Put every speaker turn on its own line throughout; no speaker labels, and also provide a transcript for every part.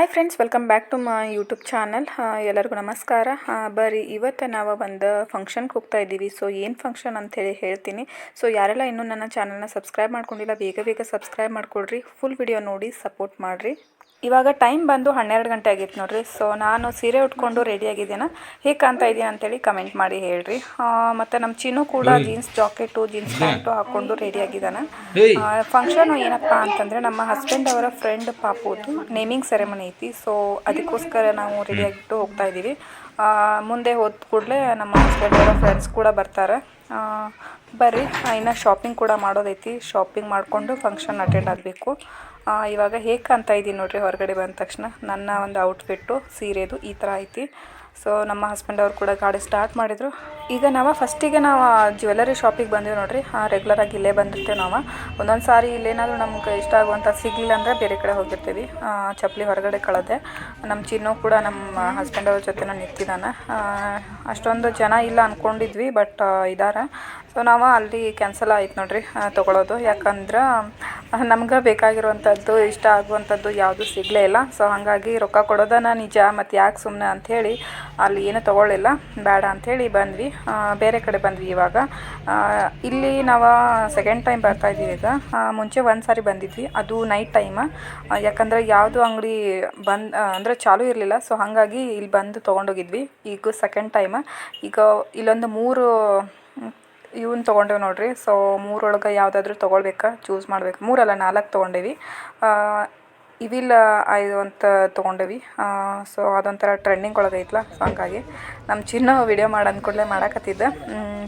Hi friends welcome back to my YouTube channel ಎಲ್ಲರಿಗೂ ನಮಸ್ಕಾರ. ಹಾಂ ಬರ್ರಿ ಇವತ್ತು ನಾವು ಒಂದು ಫಂಕ್ಷನ್ಗೆ ಹೋಗ್ತಾ ಇದ್ದೀವಿ. ಸೊ ಏನು ಫಂಕ್ಷನ್ ಅಂತೇಳಿ ಹೇಳ್ತೀನಿ. ಸೊ ಯಾರೆಲ್ಲ ಇನ್ನೂ ನನ್ನ ಚಾನಲ್ನ ಸಬ್ಸ್ಕ್ರೈಬ್ ಮಾಡ್ಕೊಂಡಿಲ್ಲ, ಬೇಗ ಬೇಗ ಸಬ್ಸ್ಕ್ರೈಬ್ ಮಾಡ್ಕೊಳ್ರಿ ಫುಲ್ ವಿಡಿಯೋ ನೋಡಿ ಸಪೋರ್ಟ್ ಮಾಡಿರಿ. ಇವಾಗ ಟೈಮ್ ಬಂದು ಹನ್ನೆರಡು ಗಂಟೆ ಆಗಿತ್ತು ನೋಡಿರಿ. ಸೊ ನಾನು ಸೀರೆ ಉಟ್ಕೊಂಡು ರೆಡಿ ಆಗಿದ್ದೇನೆ? ಹೇಗೆ ಕಾಣ್ತಾ ಇದ್ದೀನಿ ಅಂತೇಳಿ ಕಮೆಂಟ್ ಮಾಡಿ ಹೇಳ್ರಿ. ಮತ್ತೆ ನಮ್ಮ ಚಿನ್ನು ಕೂಡ ಜೀನ್ಸ್ ಜಾಕೆಟು ಜೀನ್ಸ್ ಪ್ಯಾಂಟು ಹಾಕ್ಕೊಂಡು ರೆಡಿ ಆಗಿದ್ದಾನೆ? ಫಂಕ್ಷನು ಏನಪ್ಪ ಅಂತಂದರೆ ನಮ್ಮ ಹಸ್ಬೆಂಡ್ ಅವರ ಫ್ರೆಂಡ್ ಪಾಪುದು ನೇಮಿಂಗ್ ಸೆರೆಮನಿ ಐತಿ. ಸೊ ಅದಕ್ಕೋಸ್ಕರ ನಾವು ರೆಡಿ ಆಗಿಟ್ಟು ಹೋಗ್ತಾ ಇದ್ದೀವಿ ಮುಂದೆ ಹೋದ ಕೂಡಲೇ ನಮ್ಮ ಹಸ್ಬೆಂಡ್ ಅವರ ಫ್ರೆಂಡ್ಸ್ ಕೂಡ ಬರ್ತಾರೆ. ಬರ್ರಿ, ಇನ್ನು ಶಾಪಿಂಗ್ ಕೂಡ ಮಾಡೋದೈತಿ. ಶಾಪಿಂಗ್ ಮಾಡಿಕೊಂಡು ಫಂಕ್ಷನ್ ಅಟೆಂಡ್ ಆಗಬೇಕು. ಇವಾಗ ಹೇಗೆ ಕಾಣ್ತಾ ಇದ್ದೀನಿ ನೋಡಿರಿ, ಹೊರಗಡೆ ಬಂದ ತಕ್ಷಣ? ನನ್ನ ಒಂದು ಔಟ್ಫಿಟ್ಟು ಸೀರೆದು ಈ ಥರ ಐತಿ. ಸೊ ನಮ್ಮ ಹಸ್ಬೆಂಡ್ ಅವರು ಕೂಡ ಗಾಡಿ ಸ್ಟಾರ್ಟ್ ಮಾಡಿದರು. ಈಗ ನಾವು ಫಸ್ಟಿಗೆ ನಾವು ಜ್ಯುವೆಲರಿ ಶಾಪಿಗೆ ಬಂದೀವಿ ನೋಡ್ರಿ. ರೆಗ್ಯುಲರಾಗಿ ಇಲ್ಲೇ ಬಂದಿರ್ತೇವೆ ನಾವು. ಒಂದೊಂದು ಸಾರಿ ಇಲ್ಲೇನಾದರೂ ನಮ್ಗೆ ಇಷ್ಟ ಆಗುವಂಥ ಸಿಗಲಿಲ್ಲ ಅಂದರೆ ಬೇರೆ ಕಡೆ ಹೋಗಿರ್ತೀವಿ. ಚಪ್ಪಲಿ ಹೊರಗಡೆ ಕಳೆದೆ. ನಮ್ಮ ಚಿನ್ನೂ ಕೂಡ ನಮ್ಮ ಹಸ್ಬೆಂಡ್ ಅವ್ರ ಜೊತೆ ನಿಂತಿದ್ದಾನೆ. ಅಷ್ಟೊಂದು ಜನ ಇಲ್ಲ ಅಂದ್ಕೊಂಡಿದ್ವಿ ಬಟ್ ಇದ್ದಾರೆ ಸೊ ನಾವು ಅಲ್ಲಿ ಕ್ಯಾನ್ಸಲ್ ಆಯ್ತು ನೋಡಿರಿ ತೊಗೊಳೋದು. ಯಾಕಂದ್ರೆ, ನಮ್ಗೆ ಬೇಕಾಗಿರುವಂಥದ್ದು ಇಷ್ಟ ಆಗುವಂಥದ್ದು ಯಾವುದು ಸಿಗಲೇ ಇಲ್ಲ. ಸೊ ಹಾಗಾಗಿ ರೊಕ್ಕ ಕೊಡೋದನ್ನ ನಿಜ ಮತ್ತು ಯಾಕೆ ಸುಮ್ಮನೆ ಅಂಥೇಳಿ ಅಲ್ಲಿ ಏನೂ ತೊಗೊಳ್ಳಿಲ್ಲ. ಬೇಡ ಅಂಥೇಳಿ ಬಂದ್ವಿ. ಬೇರೆ ಕಡೆ ಬಂದ್ವಿ ಇವಾಗ. ಇಲ್ಲಿ ನಾವು ಸೆಕೆಂಡ್ ಟೈಮ್ ಬರ್ತಾ ಇದ್ದೀವಿ ಈಗ. ಮುಂಚೆ ಒಂದು ಸಾರಿ ಬಂದಿದ್ವಿ. ಅದು ನೈಟ್ ಟೈಮ ಯಾಕಂದರೆ ಯಾವುದು ಅಂಗಡಿ ಬಂದ್ ಅಂದರೆ ಚಾಲೂ ಇರಲಿಲ್ಲ. ಸೊ ಹಾಗಾಗಿ ಇಲ್ಲಿ ಬಂದು ತೊಗೊಂಡೋಗಿದ್ವಿ. ಈಗ ಸೆಕೆಂಡ್ ಟೈಮ ಈಗ ಇಲ್ಲೊಂದು ಮೂರು ಇವನ್ನ ತೊಗೊಂಡೇವೆ ನೋಡ್ರಿ. ಸೊ ಮೂರೊಳಗೆ ಯಾವುದಾದ್ರೂ ತೊಗೊಳ್ಬೇಕಾ? ಚೂಸ್ ಮಾಡ್ಬೇಕು. ಮೂರಲ್ಲ, ನಾಲ್ಕು ತೊಗೊಂಡೇವಿ. ಇವಿಲ್ಲ ಇದು ಅಂತ ತೊಗೊಂಡೇವಿ. ಸೊ ಅದೊಂಥರ ಟ್ರೆಂಡಿಂಗ್ ಒಳಗೆ ಐತ್ಲ ಸೊ ಹಂಗಾಗಿ ನಮ್ಮ ಚಿನ್ನ ವೀಡಿಯೋ ಮಾಡಿ ಅಂದ್ಕೂಡಲೇ ಮಾಡಕತ್ತಿದ್ದೆ.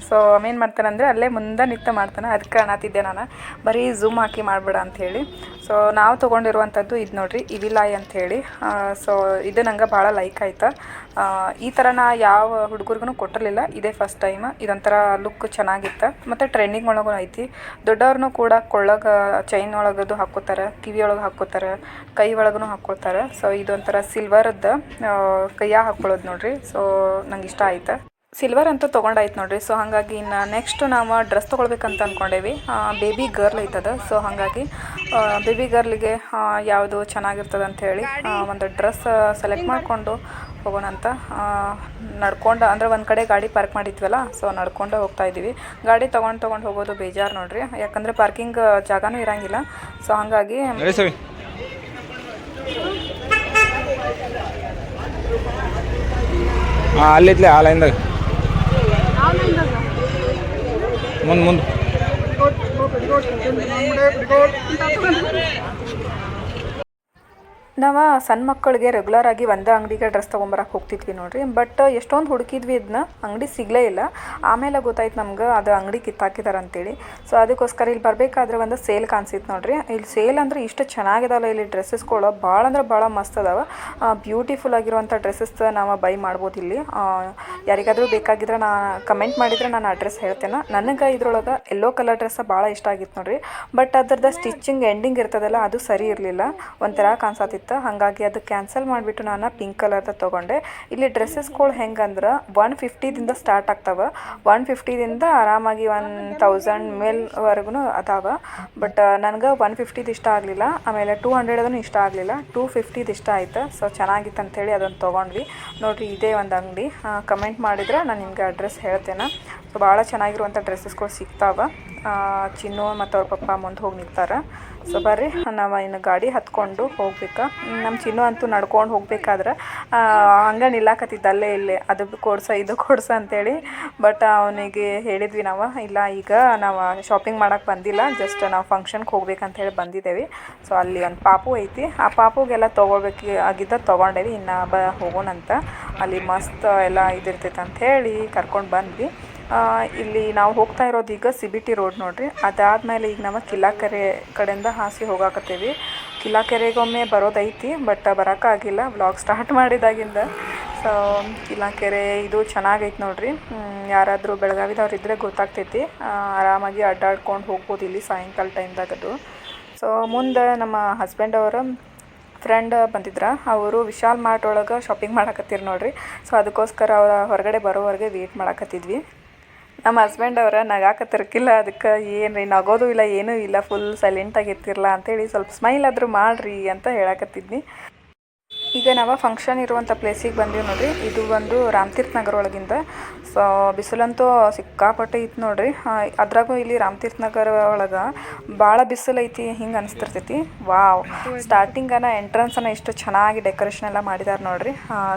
ಸೊ ಅವೇನು ಮಾಡ್ತಾನೆ ಅಂದರೆ ಅಲ್ಲೇ ಮುಂದೆ ನಿಂತು ಮಾಡ್ತಾನೆ. ಅದಕ್ಕೆ ಅನ್ನತ್ತಿದ್ದೆ ನಾನು. ಬರೀ ಝೂಮ್ ಹಾಕಿ ಮಾಡಿಬಿಡ ಅಂಥೇಳಿ ಸೊ ನಾವು ತೊಗೊಂಡಿರುವಂಥದ್ದು ಇದು ನೋಡ್ರಿ ಇವಿಲಾಯ್ ಅಂಥೇಳಿ ಸೊ ಇದು ನಂಗೆ ಭಾಳ ಲೈಕ್ ಆಯ್ತು. ಈ ಥರ ನಾ ಯಾವ ಹುಡುಗರಿಗೂ ಕೊಟ್ಟಿರಲಿಲ್ಲ. ಇದೇ ಫಸ್ಟ್ ಟೈಮ್ ಇದೊಂಥರ ಲುಕ್ ಚೆನ್ನಾಗಿತ್ತು. ಮತ್ತು ಟ್ರೆಂಡಿಂಗ್ ಒಳಗೂ ಐತಿ. ದೊಡ್ಡವ್ರನ್ನೂ ಕೂಡ ಕೊಳ್ಳಗ ಚೈನ್ ಒಳಗದು ಹಾಕೋತಾರೆ ಕಿವಿ ಒಳಗೆ ಹಾಕ್ಕೋತಾರೆ ಕೈ ಒಳಗೂ ಹಾಕ್ಕೊಳ್ತಾರೆ ಸೊ ಇದೊಂಥರ ಸಿಲ್ವರದ್ದು ಕೈಯಾಗ ಹಾಕ್ಕೊಳ್ಳೋದು ನೋಡ್ರಿ. ಸೊ ನಂಗೆ ಇಷ್ಟ ಆಯ್ತು. ಸಿಲ್ವರ್ ಅಂತೂ ತೊಗೊಂಡಾಯ್ತು ನೋಡ್ರಿ. ಸೊ ಹಾಗಾಗಿ ಇನ್ನು ನೆಕ್ಸ್ಟ್ ನಾವು ಡ್ರೆಸ್ ತೊಗೊಳ್ಬೇಕಂತ ಅಂದ್ಕೊಂಡೇವಿ ಬೇಬಿ ಗರ್ಲ್ ಐತದ. ಸೊ ಹಾಗಾಗಿ ಬೇಬಿ ಗರ್ಲಿಗೆ ಯಾವುದು ಚೆನ್ನಾಗಿರ್ತದೆ ಅಂಥೇಳಿ ಒಂದು ಡ್ರೆಸ್ ಸೆಲೆಕ್ಟ್ ಮಾಡಿಕೊಂಡು ಹೋಗೋಣ ಅಂತ ನಡ್ಕೊಂಡು, ಅಂದರೆ ಒಂದು ಕಡೆ ಗಾಡಿ ಪಾರ್ಕ್ ಮಾಡಿದ್ವಲ್ಲ ಸೊ ನಡ್ಕೊಂಡು ಹೋಗ್ತಾ ಇದ್ದೀವಿ ಗಾಡಿ ತೊಗೊಂಡು ತೊಗೊಂಡು ಹೋಗೋದು ಬೇಜಾರು ನೋಡ್ರಿ. ಯಾಕಂದರೆ ಪಾರ್ಕಿಂಗ್ ಜಾಗನೂ ಇರಂಗಿಲ್ಲ. ಸೊ ಹಾಗಾಗಿ
ಹಾಂ ಅಲ್ಲಿತ್ಲೆ ಆ ಲೈನ್ದಾಗ ಮುಂದೆ ಮುಂದೆ.
ನಾವು ಸಣ್ಣ ಮಕ್ಕಳಿಗೆ ರೆಗ್ಯುಲರ್ ಆಗಿ ಒಂದೇ ಅಂಗಡಿಗೆ ಡ್ರೆಸ್ ತೊಗೊಂಬರಕ್ಕೆ ಹೋಗ್ತಿದ್ವಿ ನೋಡ್ರಿ. ಬಟ್ ಎಷ್ಟೊಂದು ಹುಡುಕಿದ್ವಿ ಇದನ್ನ ಅಂಗಡಿ ಸಿಗಲೇ ಇಲ್ಲ. ಆಮೇಲೆ ಗೊತ್ತಾಯ್ತು ನಮ್ಗೆ ಅದು ಅಂಗಡಿ ಕಿತ್ತಾಕಿದಾರೆ ಅಂತೇಳಿ. ಸೊ ಅದಕ್ಕೋಸ್ಕರ ಇಲ್ಲಿ ಬರಬೇಕಾದ್ರೆ ಒಂದು ಸೇಲ್ ಕಾಣಿಸಿತ್ತು ನೋಡ್ರಿ. ಇಲ್ಲಿ ಸೇಲ್ ಅಂದರೆ ಇಷ್ಟು ಚೆನ್ನಾಗಿದಾವಲ್ಲ ಇಲ್ಲಿ ಡ್ರೆಸ್ಸಸ್ಗಳು ಭಾಳ ಅಂದ್ರೆ ಭಾಳ ಮಸ್ತ್ ಅದಾವ. ಬ್ಯೂಟಿಫುಲ್ ಆಗಿರುವಂಥ ಡ್ರೆಸ್ಸಸ್ ನಾವು ಬೈ ಮಾಡ್ಬೋದು ಇಲ್ಲಿ. ಯಾರಿಗಾದರೂ ಬೇಕಾಗಿದ್ರೆ ನಾ ಕಮೆಂಟ್ ಮಾಡಿದರೆ ನಾನು ಅಡ್ರೆಸ್ ಹೇಳ್ತೇನೆ. ನನಗೆ ಇದ್ರೊಳಗೆ ಎಲ್ಲೋ ಕಲರ್ ಡ್ರೆಸ್ ಭಾಳ ಇಷ್ಟ ಆಗಿತ್ತು ನೋಡ್ರಿ. ಬಟ್ ಅದ್ರದ್ದು ಸ್ಟಿಚಿಂಗ್ ಎಂಡಿಂಗ್ ಇರ್ತದಲ್ಲ, ಅದು ಸರಿ ಇರಲಿಲ್ಲ. ಒಂಥರ ಕಾಣಿಸತ್ತಿತ್ತು ಹಾಗಾಗಿ ಅದು ಕ್ಯಾನ್ಸಲ್ ಮಾಡಿಬಿಟ್ಟು ನಾನು ಪಿಂಕ್ ಕಲರ್ದ ತೊಗೊಂಡೆ. ಇಲ್ಲಿ ಡ್ರೆಸ್ಸಸ್ಗಳು ಹೆಂಗಂದ್ರೆ ಒನ್ ಫಿಫ್ಟಿದಿಂದ ಸ್ಟಾರ್ಟ್ ಆಗ್ತಾವೆ. ಒನ್ ಫಿಫ್ಟಿದಿಂದ ಆರಾಮಾಗಿ ಒನ್ ತೌಸಂಡ್ ಮೇಲ್ವರೆಗೂ ಅದಾವೆ. ಬಟ್ ನನಗೆ ಒನ್ ಫಿಫ್ಟಿದು ಇಷ್ಟ ಆಗಲಿಲ್ಲ. ಆಮೇಲೆ ಟೂ ಹಂಡ್ರೆಡದೂ ಇಷ್ಟ ಆಗಲಿಲ್ಲ. ಟೂ ಫಿಫ್ಟಿದು ಇಷ್ಟ ಆಯ್ತು. ಸೊ ಚೆನ್ನಾಗಿತ್ತು ಅಂಥೇಳಿ ಅದನ್ನು ತೊಗೊಂಡ್ವಿ. ನೋಡಿರಿ, ಇದೇ ಒಂದು ಅಂಗಡಿ. ಕಮೆಂಟ್ ಮಾಡಿದ್ರೆ ನಾನು ನಿಮಗೆ ಅಡ್ರೆಸ್ ಹೇಳ್ತೇನೆ. ಭಾಳ ಚೆನ್ನಾಗಿರುವಂಥ ಡ್ರೆಸ್ಸಸ್ಗಳು ಸಿಗ್ತಾವ. ಚಿನ್ನು ಮತ್ತು ಅವ್ರ ಪಪ್ಪ ಮುಂದೆ ಹೋಗಿ ನಿಲ್ತಾರೆ. ಸೊ ಬರ್ರಿ, ನಾವು ಇನ್ನು ಗಾಡಿ ಹತ್ಕೊಂಡು ಹೋಗ್ಬೇಕು. ನಮ್ಮ ಚಿನ್ನು ಅಂತೂ ನಡ್ಕೊಂಡು ಹೋಗ್ಬೇಕಾದ್ರೆ ಹಂಗೆ ನಿಲ್ಲಾಕತ್ತಿದ್ದ ಅಲ್ಲೇ ಇಲ್ಲೇ. ಅದು ಕೊಡ್ಸ, ಇದು ಕೊಡ್ಸ ಅಂತೇಳಿ. ಬಟ್ ಅವನಿಗೆ ಹೇಳಿದ್ವಿ ನಾವು, ಇಲ್ಲ ಈಗ ನಾವು ಶಾಪಿಂಗ್ ಮಾಡೋಕ್ಕೆ ಬಂದಿಲ್ಲ. ಜಸ್ಟ್ ನಾವು ಫಂಕ್ಷನ್ಗೆ ಹೋಗ್ಬೇಕಂತ ಹೇಳಿ ಬಂದಿದ್ದೇವೆ ಸೊ ಅಲ್ಲಿ ಒಂದು ಪಾಪು ಐತಿ. ಆ ಪಾಪುಗೆಲ್ಲ ತೊಗೊಳ್ಬೇಕು ಆಗಿದ್ದ ತೊಗೊಂಡೇವಿ. ಇನ್ನು ಬ, ಹೋಗೋಣಂತ. ಅಲ್ಲಿ ಮಸ್ತ್ ಎಲ್ಲ ಇದಿರ್ತೈತೆ ಅಂತ ಹೇಳಿ ಕರ್ಕೊಂಡು ಬಂದ್ವಿ. ಇಲ್ಲಿ ನಾವು ಹೋಗ್ತಾ ಇರೋದು ಈಗ ಸಿ ಬಿ ಟಿ ರೋಡ್ ನೋಡ್ರಿ. ಅದಾದಮೇಲೆ ಈಗ ನಾವು ಕಿಲಾಕೆರೆ ಕಡೆಯಿಂದ ಹಾಸಿ ಹೋಗಾಕತ್ತೀವಿ. ಕಿಲಾಕೆರೆಗೊಮ್ಮೆ ಬರೋದೈತಿ ಬಟ್ ಆಗಿಲ್ಲ. Vlog start ಮಾಡಿದಾಗಿಂದ. ಸೊ ಕಿಲಾಕೆರೆ ಇದು ಚೆನ್ನಾಗೈತೆ ನೋಡ್ರಿ. ಯಾರಾದರೂ ಬೆಳಗಾವಿದವ್ರು ಇದ್ದರೆ ಗೊತ್ತಾಗ್ತೈತಿ. ಆರಾಮಾಗಿ ಅಡ್ಡಾಡ್ಕೊಂಡು ಹೋಗ್ಬೋದು ಇಲ್ಲಿ ಸಾಯಂಕಾಲ ಟೈಮ್ದಾಗ ಅದು. ಸೊ ಮುಂದೆ ನಮ್ಮ ಹಸ್ಬೆಂಡ್ ಅವರ ಫ್ರೆಂಡ್ ಬಂದಿದ್ರ. ಅವರು ವಿಶಾಲ್ ಮಾರ್ಟ್ ಒಳಗೆ ಶಾಪಿಂಗ್ ಮಾಡಕತ್ತೀರಿ ನೋಡ್ರಿ. ಸೊ ಅದಕ್ಕೋಸ್ಕರ ಅವರ ಹೊರಗಡೆ ಬರೋವರೆಗೆ ವೇಟ್ ಮಾಡಕತ್ತಿದ್ವಿ. ನಮ್ಮ ಹಸ್ಬೆಂಡ್ ಅವರ ನಗಾಕತ್ತಿರ್ಕಿಲ್ಲ, ಅದಕ್ಕೆ ಏನು ರೀ ನಗೋದು ಇಲ್ಲ, ಏನೂ ಇಲ್ಲ ಫುಲ್ ಸೈಲೆಂಟಾಗಿ ಇರ್ತಿರಲ್ಲ ಅಂತೇಳಿ ಸ್ವಲ್ಪ ಸ್ಮೈಲ್ ಆದರೂ ಮಾಡಿರಿ ಅಂತ ಹೇಳಕತ್ತಿದ್ನಿ. ಈಗ ನಾವು ಫಂಕ್ಷನ್ ಇರುವಂಥ ಪ್ಲೇಸಿಗೆ ಬಂದೀವಿ ನೋಡ್ರಿ. ಇದು ಒಂದು ರಾಮತೀರ್ಥ ನಗರ ಒಳಗಿಂದ. ಸೊ ಬಿಸಿಲಂತೂ ಸಿಕ್ಕಾಪಟ್ಟೆ ಇತ್ತು ನೋಡ್ರಿ. ಅದ್ರಾಗೂ ಇಲ್ಲಿ ರಾಮತೀರ್ಥ ನಗರ ಒಳಗೆ ಭಾಳ ಬಿಸಿಲು ಐತಿ, ಹಿಂಗೆ ಅನಿಸ್ತಿರ್ತೈತಿ. ವಾವ್ ಸ್ಟಾರ್ಟಿಂಗನ ಎಂಟ್ರೆನ್ಸನ್ನು ಎಷ್ಟು ಚೆನ್ನಾಗಿ ಡೆಕೋರೇಷನ್ ಎಲ್ಲ ಮಾಡಿದ್ದಾರೆ ನೋಡ್ರಿ.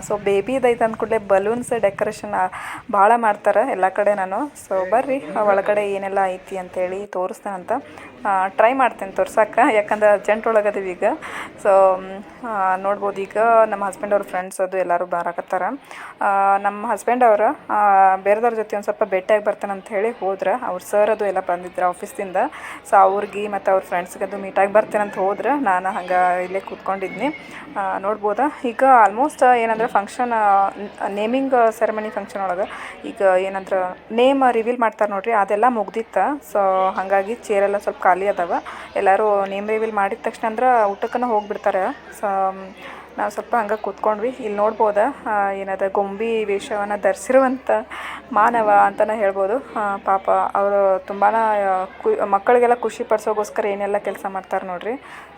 ಸೊ ಬೇಬಿದೈತೆ ಅಂದ್ಕೂಡಲೇ ಬಲೂನ್ಸ್ ಡೆಕೋರೇಷನ್ ಭಾಳ ಮಾಡ್ತಾರೆ ಎಲ್ಲ ಕಡೆ ನಾನು ಸೊ ಬರ್ರಿ ಒಳಗಡೆ ಏನೆಲ್ಲ ಐತಿ ಅಂತೇಳಿ ತೋರಿಸ್ತೇನಂತ. ಟ್ರೈ ಮಾಡ್ತೇನೆ ತೋರ್ಸಕ್ಕೆ, ಯಾಕಂದ್ರೆ ಅರ್ಜೆಂಟ್ ಒಳಗದೀವಿ ಈಗ. ಸೊ ನೋಡ್ಬೋದು ಈಗ ನಮ್ಮ ಹಸ್ಬೆಂಡ್ ಅವ್ರ ಫ್ರೆಂಡ್ಸ್ ಅದು ಎಲ್ಲರೂ ಬಾರಾಕತ್ತಾರ. ನಮ್ಮ ಹಸ್ಬೆಂಡ್ ಅವರು ಬೇರೆದವ್ರ ಜೊತೆ ಒಂದು ಸ್ವಲ್ಪ ಭೇಟಿಯಾಗಿ ಬರ್ತಾನೆ ಅಂತ ಹೇಳಿ ಹೋದ್ರೆ, ಅವ್ರ ಸರ್ ಅದು ಎಲ್ಲ ಬಂದಿದ್ರು ಆಫೀಸಿಂದ ಸೊ ಅವ್ರಿಗೆ ಮತ್ತು ಅವ್ರ ಫ್ರೆಂಡ್ಸ್ಗೆ ಅದು ಮೀಟಾಗಿ ಬರ್ತೇನೆ ಅಂತ ಹೋದ್ರೆ, ನಾನು ಹಂಗೆ ಇಲ್ಲೇ ಕೂತ್ಕೊಂಡಿದ್ನಿ. ನೋಡ್ಬೋದಾ? ಈಗ ಆಲ್ಮೋಸ್ಟ್ ಏನಂದ್ರೆ ಫಂಕ್ಷನ್ ನೇಮಿಂಗ್ ಸೆರೆಮನಿ ಫಂಕ್ಷನ್ ಒಳಗೆ ಈಗ ಏನಂದ್ರೆ ನೇಮ್ ರಿವೀಲ್ ಮಾಡ್ತಾರೆ ನೋಡ್ರಿ, ಅದೆಲ್ಲ ಮುಗ್ದಿತ್ತು? ಸೊ ಹಾಗಾಗಿ ಚೇರೆಲ್ಲ ಸ್ವಲ್ಪ ಖಾಲಿ ಅದಾವ. ಎಲ್ಲರೂ ನೇಮ್ ರಿವೀಲ್ ಮಾಡಿದ ತಕ್ಷಣ ಅಂದ್ರೆ ಊಟಕ್ಕನ ಹೋಗ್ಬಿಡ್ತಾರೆ. ಸೊ ನಾವು ಸ್ವಲ್ಪ ಹಂಗೆ ಕೂತ್ಕೊಂಡ್ವಿ. ಇಲ್ಲಿ ನೋಡ್ಬೋದ ಏನದ ಗೊಂಬಿ ವೇಷವನ್ನು ಧರಿಸಿರುವಂಥ ಮಾನವ ಅಂತಲೇ ಹೇಳ್ಬೋದು. ಪಾಪ ಅವರು ತುಂಬಾ ಕು, ಮಕ್ಕಳಿಗೆಲ್ಲ ಖುಷಿ ಪಡಿಸೋಗೋಸ್ಕರ ಏನೆಲ್ಲ ಕೆಲಸ ಮಾಡ್ತಾರೆ ನೋಡ್ರಿ.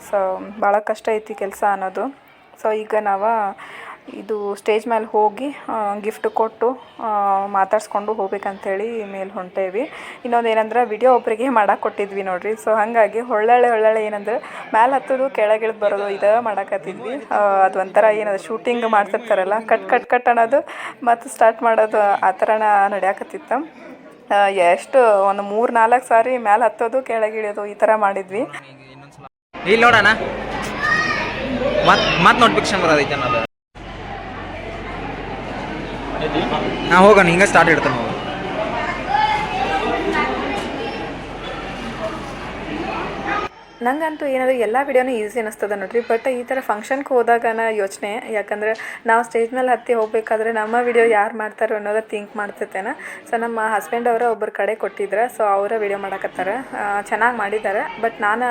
ಸೊ ಭಾಳ ಕಷ್ಟ ಐತಿ ಕೆಲಸ ಅನ್ನೋದು. ಸೊ, ಈಗ ನಾವು ಇದು ಸ್ಟೇಜ್ ಮೇಲೆ ಹೋಗಿ ಗಿಫ್ಟ್ ಕೊಟ್ಟು ಮಾತಾಡಿಸ್ಕೊಂಡು ಹೋಗ್ಬೇಕಂತೇಳಿ ಮೇಲೆ ಹೊಂಟೇವಿ ಇನ್ನೊಂದು ಏನಂದ್ರೆ ವಿಡಿಯೋ ಒಬ್ಬರಿಗೆ ಮಾಡಕ್ಕೆ ಕೊಟ್ಟಿದ್ವಿ ನೋಡಿರಿ. ಸೊ ಹಾಗಾಗಿ ಒಳ್ಳೊಳ್ಳೆ ಒಳ್ಳೊಳ್ಳೆ ಏನಂದ್ರೆ ಮ್ಯಾಲೆ ಹತ್ತೋದು ಕೆಳಗಿಳಿದು ಬರೋದು ಇದು ಮಾಡಕತ್ತಿದ್ವಿ. ಅದು ಒಂಥರ ಏನದು ಶೂಟಿಂಗ್ ಮಾಡ್ತಿರ್ತಾರಲ್ಲ ಕಟ್ ಕಟ್ ಕಟ್ ಅನ್ನೋದು. ಮತ್ತು ಸ್ಟಾರ್ಟ್ ಮಾಡೋದು ಆ ಥರನ ನಡೆಯಕತ್ತಿತ್ತು. ಎಷ್ಟು ಒಂದು ಮೂರು ನಾಲ್ಕು ಸಾರಿ ಮ್ಯಾಲೆ ಹತ್ತೋದು ಕೆಳಗಿಳಿಯೋದು ಈ ಥರ ಮಾಡಿದ್ವಿ.
ಇಲ್ಲಿ ನೋಡೋಣ. ಮತ್ತೆ ಮತ್ತೆ ನೋಟಿಫಿಕೇಶನ್ ಬರೋದೈತೆ ಅನ್ನೋದು ಹಾಂ ಹೋಗೋಣ ಹಿಂಗೆ ಸ್ಟಾರ್ಟ್ ಇಡ್ತಾನೆ
ನಂಗಂತೂ ಏನಾದರೂ ಎಲ್ಲ ವಿಡಿಯೋನು ಈಸಿ ಅನ್ನಿಸ್ತದೆ ನೋಡ್ರಿ. ಬಟ್ ಈ ಥರ ಫಂಕ್ಷನ್ಗೆ ಹೋದಾಗನ ಯೋಚನೆ, ಯಾಕಂದ್ರೆ ನಾವು ಸ್ಟೇಜ್ ಮೇಲೆ ಹತ್ತಿ ಹೋಗಬೇಕಾದ್ರೆ ನಮ್ಮ ವಿಡಿಯೋ ಯಾರು ಮಾಡ್ತಾರೋ ಅನ್ನೋದು ಥಿಂಕ್ ಮಾಡ್ತಿರ್ತೇನೆ. ಸೊ ನಮ್ಮ ಹಸ್ಬೆಂಡ್ ಅವರ ಒಬ್ಬರು ಕಡೆ ಕೊಟ್ಟಿದ್ರೆ ಸೊ ಅವರ ವಿಡಿಯೋ ಮಾಡಕತ್ತಾರೆ. ಚೆನ್ನಾಗಿ ಮಾಡಿದ್ದಾರೆ ಬಟ್ ನಾನು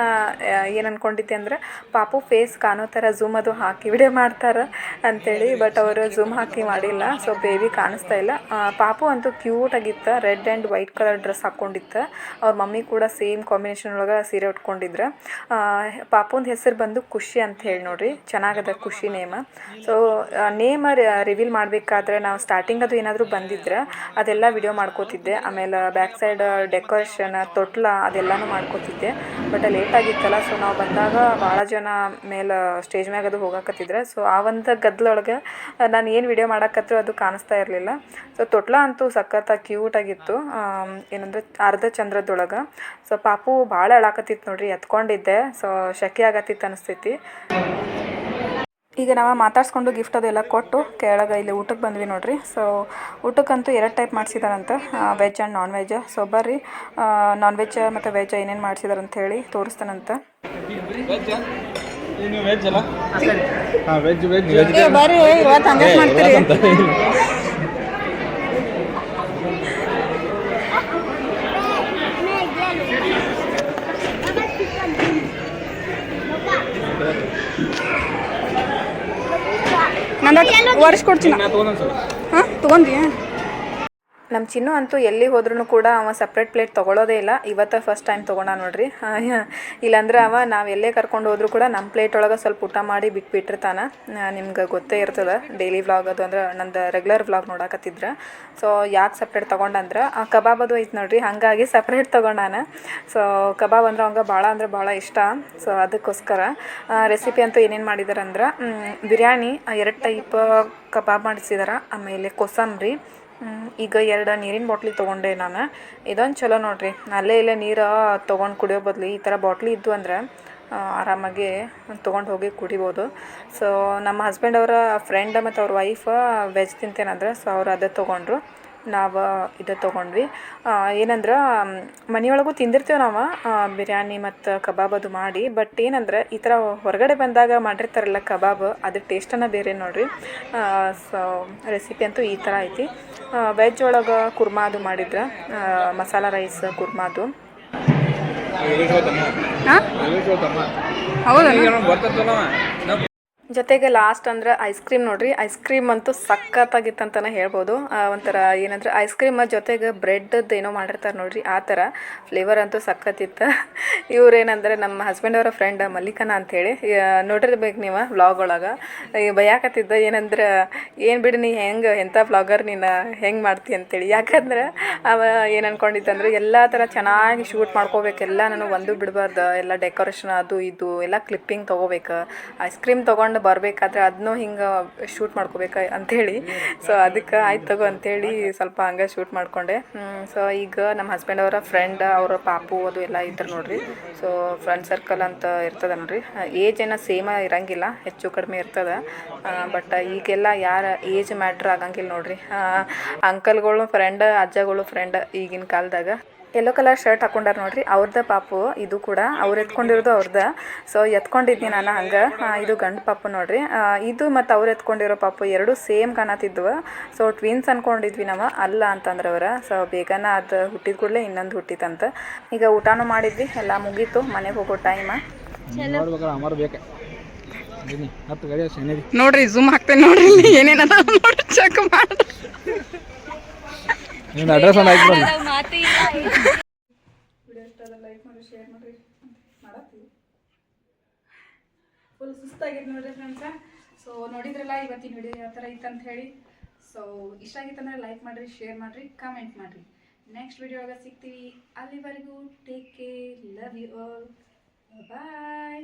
ಏನು ಅಂದ್ಕೊಂಡಿದ್ದೆ ಅಂದರೆ ಪಾಪು ಫೇಸ್ ಕಾಣೋ ಥರ ಝೂಮ್ ಅದು ಹಾಕಿ ವಿಡಿಯೋ ಮಾಡ್ತಾರೆ ಅಂಥೇಳಿ ಬಟ್ ಅವರು ಝೂಮ್ ಹಾಕಿ ಮಾಡಿಲ್ಲ. ಸೊ ಬೇಬಿ ಕಾಣಿಸ್ತಾ ಇಲ್ಲ. ಪಾಪು ಅಂತೂ ಕ್ಯೂಟ್ ಆಗಿತ್ತು red and white colour dress ಹಾಕ್ಕೊಂಡಿತ್ತು ಅವ್ರ ಮಮ್ಮಿ ಕೂಡ ಸೇಮ್ ಕಾಂಬಿನೇಷನ್ ಒಳಗೆ ಸೀರೆ ಉಟ್ಕೊಂಡಿದ್ರು. ಪಾಪುಂದ ಹೆಸರು ಬಂದು ಖುಷಿ ಅಂತ ಹೇಳಿ ನೋಡಿರಿ. ಚೆನ್ನಾಗದ ಖುಷಿ ನೇಮ. ಸೊ ನೇಮ ರಿವೀಲ್ ಮಾಡಬೇಕಾದ್ರೆ ನಾವು ಸ್ಟಾರ್ಟಿಂಗ್ ಅದು ಏನಾದರೂ ಬಂದಿದ್ರೆ ಅದೆಲ್ಲ ವಿಡಿಯೋ ಮಾಡ್ಕೋತಿದ್ದೆ. ಆಮೇಲೆ ಬ್ಯಾಕ್ ಸೈಡ್ ಡೆಕೋರೇಷನ್ ತೊಟ್ಲ ಅದೆಲ್ಲನೂ ಮಾಡ್ಕೋತಿದ್ದೆ. ಬಟ್ ಲೇಟ್ ಆಗಿತ್ತಲ್ಲ ಸೊ ನಾವು ಬಂದಾಗ ಭಾಳ ಜನ ಮೇಲೆ ಸ್ಟೇಜ್ ಮ್ಯಾಗ ಅದು ಹೋಗಾಕತ್ತಿದ್ರೆ. ಸೊ ಆ ಒಂದು ಗದ್ದಲೊಳಗೆ ನಾನು ಏನು ವಿಡಿಯೋ ಮಾಡಕತ್ರು ಅದು ಕಾಣಿಸ್ತಾ ಇರಲಿಲ್ಲ. ಸೊ ತೊಟ್ಲ ಅಂತೂ ಸಖತ್ತಾಗಿ ಕ್ಯೂಟಾಗಿತ್ತು ಏನಂದ್ರೆ ಅರ್ಧ ಚಂದ್ರದೊಳಗೆ. ಸೊ ಪಾಪು ಭಾಳ ಅಳಾಕತ್ತಿತ್ತು ನೋಡ್ರಿ ಎತ್ಕೊಂಡಿದ್ದೆ ಸೊ ಶೆಕೆ ಆಗತ್ತಿತ್ತು ಅನಿಸ್ತೈತಿ. ಈಗ ನಾವು ಮಾತಾಡ್ಸ್ಕೊಂಡು ಗಿಫ್ಟ್ ಅದೆಲ್ಲ ಕೊಟ್ಟು ಕೆಳಗೆ ಇಲ್ಲಿ ಊಟಕ್ಕೆ ಬಂದ್ವಿ ನೋಡ್ರಿ. ಸೊ ಊಟಕ್ಕಂತೂ ಎರಡು type ಮಾಡಿಸಿದಾರಂತೆ veg and non veg so ಬರ್ರಿ ನಾನ್ ವೆಜ್ ಮತ್ತು ವೆಜ್ ಏನೇನು ಮಾಡ್ಸಿದಾರಂತ ಅಂತ ಹೇಳಿ ತೋರಿಸ್ತಾನಂತ.
ವೆಜ್ ಅಲ್ಲ ಹಾಂ ವೆಜ್
ಹಂಗೆ ವರ್ಷ ಕೊಡ್ತೀನಿ. ಹಾಂ ತೊಗೊಂಡಿ ನಮ್ಮ ಚಿನ್ನು ಅಂತೂ ಎಲ್ಲಿ ಹೋದ್ರೂ ಕೂಡ ಅವ ಸಪ್ರೇಟ್ ಪ್ಲೇಟ್ ತೊಗೊಳೋದೇ ಇಲ್ಲ. ಇವತ್ತು ಫಸ್ಟ್ ಟೈಮ್ ತೊಗೊಂಡ ನೋಡ್ರಿ. ಇಲ್ಲಾಂದ್ರೆ ಅವ ನಾವು ಎಲ್ಲೇ ಕರ್ಕೊಂಡು ಹೋದ್ರೂ ಕೂಡ ನಮ್ಮ ಪ್ಲೇಟ್ ಒಳಗೆ ಸ್ವಲ್ಪ ಊಟ ಮಾಡಿ ಬಿಟ್ಬಿಟ್ಟಿರ್ತಾನೆ. ನಿಮ್ಗೆ ಗೊತ್ತೇ ಇರ್ತದೆ. ಡೈಲಿ ವ್ಲಾಗ್ ಅದು ಅಂದ್ರೆ ನಂದು ರೆಗ್ಯುಲರ್ ವ್ಲಾಗ್ ನೋಡಕತ್ತಿದ್ರೆ. ಸೊ ಯಾಕೆ ಸಪ್ರೇಟ್ ತೊಗೊಂಡಂದ್ರೆ ಆ ಕಬಾಬ್ ಅದು ಐತೆ ನೋಡ್ರಿ. ಹಾಗಾಗಿ ಸಪ್ರೇಟ್ ತೊಗೊಂಡಾನ ಸೊ ಕಬಾಬ್ ಅಂದ್ರೆ ಅವಂಗೆ ಭಾಳ ಅಂದ್ರೆ ಭಾಳ ಇಷ್ಟ. ಸೊ ಅದಕ್ಕೋಸ್ಕರ ರೆಸಿಪಿ ಅಂತೂ ಏನೇನು ಮಾಡಿದಾರೆ ಅಂದ್ರೆ ಬಿರಿಯಾನಿ ಎರಡು ಟೈಪ್ ಕಬಾಬ್ ಮಾಡಿಸಿದಾರೆ. ಆಮೇಲೆ ಕೋಸಂಬರಿ ಈಗ ಎರಡು ನೀರಿನ ಬಾಟ್ಲಿ ತೊಗೊಂಡೆ ನಾನು. ಇದೊಂದು ಚಲೋ ನೋಡಿರಿ. ಅಲ್ಲೇ ಇಲ್ಲೇ ನೀರು ತೊಗೊಂಡು ಕುಡಿಯೋ ಬದಲು ಈ ಥರ ಬಾಟ್ಲಿ ಇದ್ದು ಅಂದ್ರೆ ಆರಾಮಾಗಿ ತೊಗೊಂಡು ಹೋಗಿ ಕುಡಿಬೋದು. ಸೊ ನಮ್ಮ ಹಸ್ಬೆಂಡ್ ಅವರ ಫ್ರೆಂಡ್ ಮತ್ತು ಅವ್ರ ವೈಫ್ ವೆಜ್ ತಿಂತೇನಂದ್ರೆ ಸೊ ಅವ್ರು ಅದೇ ತೊಗೊಂಡ್ರು. ನಾವು ಇದು ತೊಗೊಂಡ್ವಿ. ಏನಂದ್ರೆ ಮನೆಯೊಳಗೂ ತಿಂದಿರ್ತೇವೆ ನಾವು ಬಿರ್ಯಾನಿ ಮತ್ತು ಕಬಾಬ್ ಅದು ಮಾಡಿ. ಬಟ್ ಏನಂದ್ರೆ ಈ ಥರ ಹೊರಗಡೆ ಬಂದಾಗ ಮಾಡಿರ್ತಾರಲ್ಲ ಕಬಾಬ್ ಅದ್ರ ಟೇಸ್ಟನ್ನು ಬೇರೆ ನೋಡ್ರಿ. ಸೊ ರೆಸಿಪಿ ಅಂತೂ ಈ ಥರ ಐತಿ. ವೆಜ್ ಒಳಗೆ ಕುರ್ಮಾ ಅದು ಮಾಡಿದ್ರೆ ಮಸಾಲ ರೈಸ್ ಕುರ್ಮಾದು ಹಾಂ? ಹೌದಾ ಜೊತೆಗೆ ಲಾಸ್ಟ್ ಅಂದ್ರೆ ಐಸ್ ಕ್ರೀಮ್ ನೋಡ್ರಿ ಐಸ್ ಕ್ರೀಮ್ ಅಂತೂ ಸಖತ್ತಾಗಿತ್ತಂತಲೇ ಹೇಳ್ಬೋದು. ಆ, ಒಂಥರ ಏನಂದ್ರೆ ಐಸ್ ಕ್ರೀಮ್ ಜೊತೆಗೆ ಬ್ರೆಡ್ದು ಏನೋ ಮಾಡಿರ್ತಾರೆ ನೋಡ್ರಿ ಆ ಥರ ಫ್ಲೇವರ್ ಅಂತೂ ಸಖತ್ತಿತ್ತು. ಇವ್ರು ಏನಂದ್ರೆ ನಮ್ಮ ಹಸ್ಬೆಂಡ್ ಅವರ ಫ್ರೆಂಡ್ ಮಲ್ಲಿಕನ ಅಂಥೇಳಿ ನೋಡಿರ್ಬೇಕು ನೀವು ವ್ಲಾಗ್ ಒಳಗೆ. ಭಯಾಕತ್ತಿದ್ದ ಏನಂದ್ರೆ ಏನು ಬಿಡಿ ನೀ ಹೆಂಗೆ ಎಂಥ ವ್ಲಾಗರ್ ನೀನು ಹೆಂಗೆ ಮಾಡ್ತಿ? ಅಂತೇಳಿ. ಯಾಕಂದ್ರೆ ಅವ ಏನು ಅನ್ಕೊಂಡಿತ್ತಂದ್ರೆ ಎಲ್ಲ ಥರ ಚೆನ್ನಾಗಿ ಶೂಟ್ ಮಾಡ್ಕೋಬೇಕೆಲ್ಲ ನಾನು ಒಂದು ಬಿಡಬಾರ್ದು ಎಲ್ಲ ಡೆಕೋರೇಷನ್ ಅದು ಇದು ಎಲ್ಲ ಕ್ಲಿಪ್ಪಿಂಗ್ ತೊಗೋಬೇಕು ಐಸ್ ಕ್ರೀಮ್ ತೊಗೊಂಡು ಬರಬೇಕಾದ್ರೆ ಅದನ್ನೂ ಹಿಂಗೆ ಶೂಟ್ ಮಾಡ್ಕೋಬೇಕು ಅಂಥೇಳಿ ಸೊ ಅದಕ್ಕೆ ಆಯ್ತು ತಗೋ ಅಂಥೇಳಿ ಸ್ವಲ್ಪ ಹಂಗೆ ಶೂಟ್ ಮಾಡಿಕೊಂಡೆ. ಸೊ ಈಗ ನಮ್ಮ ಹಸ್ಬೆಂಡ್ ಅವರ ಫ್ರೆಂಡ್ ಅವರ ಪಾಪು ಅದು ಎಲ್ಲ ಇದ್ರು ನೋಡ್ರಿ. ಸೊ ಫ್ರೆಂಡ್ ಸರ್ಕಲ್ ಅಂತ ಇರ್ತದೆ ನೋಡ್ರಿ. ಏಜ್ ಏನೋ ಸೇಮ ಇರಂಗಿಲ್ಲ, ಹೆಚ್ಚು ಕಡಿಮೆ ಇರ್ತದೆ. ಬಟ್ ಈಗೆಲ್ಲ ಯಾರ ಏಜ್ ಮ್ಯಾಟ್ರ್ ಆಗಂಗಿಲ್ಲ ನೋಡ್ರಿ. ಅಂಕಲ್ಗಳು ಫ್ರೆಂಡ್ ಅಜ್ಜಗಳು ಫ್ರೆಂಡ್ ಈಗಿನ ಕಾಲದಾಗ. ಯೆಲ್ಲೋ ಕಲರ್ ಶರ್ಟ್ ಹಾಕೊಂಡಾರ ನೋಡ್ರಿ ಅವ್ರದ ಪಾಪು ಇದು ಕೂಡ ಅವ್ರು ಎತ್ಕೊಂಡಿರೋದು ಅವ್ರದ. ಸೊ ಎತ್ಕೊಂಡಿದ್ನಿ ನಾನು ಹಂಗೆ. ಇದು ಗಂಡು ಪಾಪು ನೋಡ್ರಿ. ಇದು ಮತ್ತು ಅವ್ರು ಎತ್ಕೊಂಡಿರೋ ಪಾಪು ಎರಡು ಸೇಮ್ ಕಾಣತ್ತಿದ್ವು. ಸೊ ಟ್ವಿನ್ಸ್ ಅಂದ್ಕೊಂಡಿದ್ವಿ ನಾವು ಅಲ್ಲ ಅಂತಂದ್ರೆ ಅವರ. ಸೊ ಬೇಗನ ಅದು ಹುಟ್ಟಿದ ಕೂಡಲೇ ಇನ್ನೊಂದು ಹುಟ್ಟಿತಂತ. ಈಗ ಊಟನೂ ಮಾಡಿದ್ವಿ ಎಲ್ಲ ಮುಗೀತು ಮನೆಗೆ ಹೋಗೋ ಟೈಮ ನೋಡ್ರಿ ಝೂಮ್ ಹಾಕ್ತೇನೆ ನೋಡ್ರಿ ಏನೇನದ ನೋಡಿ ಚೆಕ್ ಮಾಡಿ.
ನಿಮ್ದು ಅಡ್ರೆಸ್ ಒಂದು ಹಾಕಿ
ಫುಲ್ ಸುಸ್ತಾಗಿತ್ತು ನೋಡ್ರಿ ಫ್ರೆಂಡ್ಸ ಸೊ ನೋಡಿದ್ರಲ್ಲ ಇವತ್ತಿನ ವಿಡಿಯೋ ಯಾವ ಥರ ಇತ್ತು ಅಂತ ಹೇಳಿ. ಸೊ ಇಷ್ಟ ಆಗಿತ್ತಂದ್ರೆ ಲೈಕ್ ಮಾಡಿರಿ ಶೇರ್ ಮಾಡಿರಿ ಕಮೆಂಟ್ ಮಾಡಿರಿ. ನೆಕ್ಸ್ಟ್ ವಿಡಿಯೋ ಆಗ ಸಿಗ್ತೀವಿ. ಅಲ್ಲಿವರೆಗೂ take care love you all bye